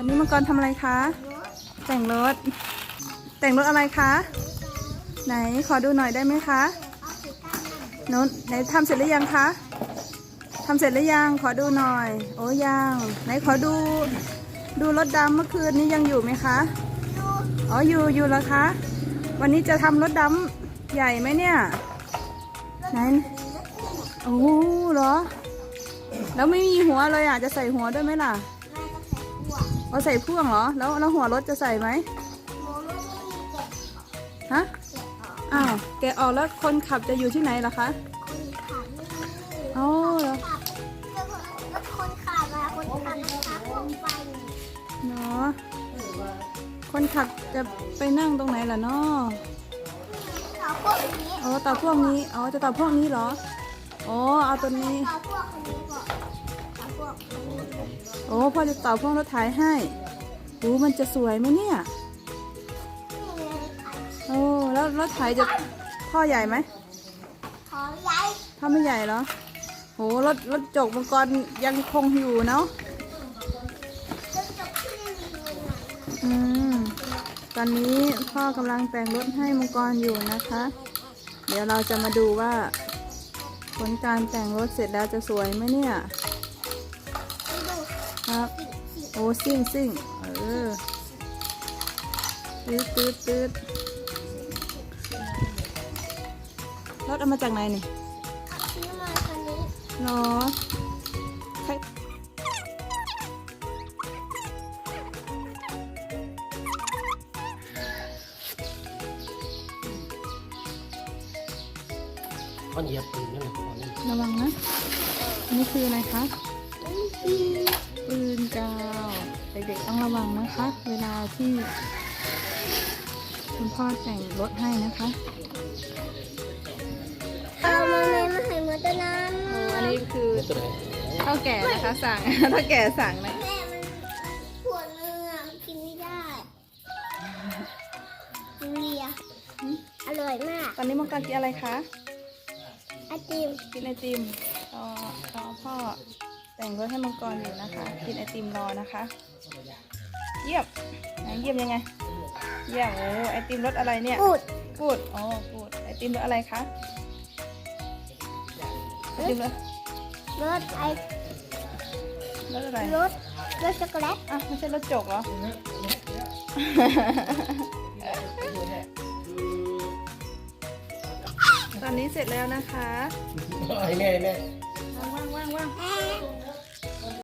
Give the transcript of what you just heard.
วันนี้มังกรทำอะไรคะ แต่งรถ แต่งรถอะไรคะ ไหนขอดูหน่อยได้ไหมคะโน้นไหนทำเสร็จหรือยังคะทำเสร็จหรือยัง ขอดูหน่อย โอ้ยัง ไหนขอดู ดูรถดำเมื่อคืนนี้ยังอยู่ไหมคะ อ๋อ อยู่ อยู่แล้วคะ วันนี้จะทำรถดำใหญ่ไหมเนี่ย ไหน โอ้โหเหรอ แล้วไม่มีหัวเลยอะ จะใส่หัวด้วยไหมล่ะ เอาใส่พ่วงเหรอ แล้วแล้วหัวรถจะใส่ไหมฮะ อ้าว แกะออกแล้วคนขับจะอยู่ที่ไหนล่ะคะ อ๋อเหรอคนขับมาคนขับนะคะผมไปเนาะคนขับจะไปนั่งตรงไหนล่ะเนาะเขาพวกนี้อ๋อต่อพวกนี้ อ๋อ จะต่อพวกนี้เหรอ อ๋อ เอาตัวนี้เขาพวกคนนี้ก่อน โอ้พ่อจะต่อพวกรถไถให้โอ้มันจะสวยไหมเนี่ยนี่เลยค่ะโอ้แล้วรถไถจะพ่อใหญ่ไหมขอย้ายถ้าไม่ใหญ่เหรอโหรถรถจกมังกรยังคงอยู่เนาะจนจบที่นี่มีเงินหน่อยอืมตอนนี้พ่อกำลังแต่งรถให้มังกรอยู่นะคะ เดี๋ยวเราจะมาดูว่า ผลการแต่งรถเสร็จแล้วจะสวยไหมเนี่ยไปดู ครับ โอ้ซิ่งซิ่งเออตืดตืดตืดรถเอามาจากไหนนี่ซื้อมาคันนี้หรอใครเขาเหยียบปืนนั่นแหละตอนนี้ระวังนะอันนี้คืออะไรคะนี่คื อปืนกาวเด็กๆต้องระวังนะคะ เวลาที่คุณพ่อแต่งรถให้นะคะเอามาเลยมาให้มาตะนั้นอันนี้คือตัวไหนเท่าแก่นะคะสั่งเท่าแก่สั่งนะแม่มันปวดเนื้อมันกินไม่ได้ดูเรียอร่อยมาก ตอนนี้มังกรกินอะไรคะไอติมกินไอติมรอรอพ่อ แต่งรถให้มังกรอยู่นะคะ กินไอติมรอนะคะ เยี่ยมไหนเยี่ยมยังไง เยี่ยมโอ้ไอติมรสอะไรเนี่ยพูดกูดอ๋อกูดไอติมรสอะไรคะ ไอติมรสรสไอรสอะไร รสรสช็อกโกแลตอะไม่ใช่รสจกเหรอ ตอนนี้เสร็จแล้วนะคะ ไอ้แม่ไอ้แม่ ว่างว่างว่างว่าง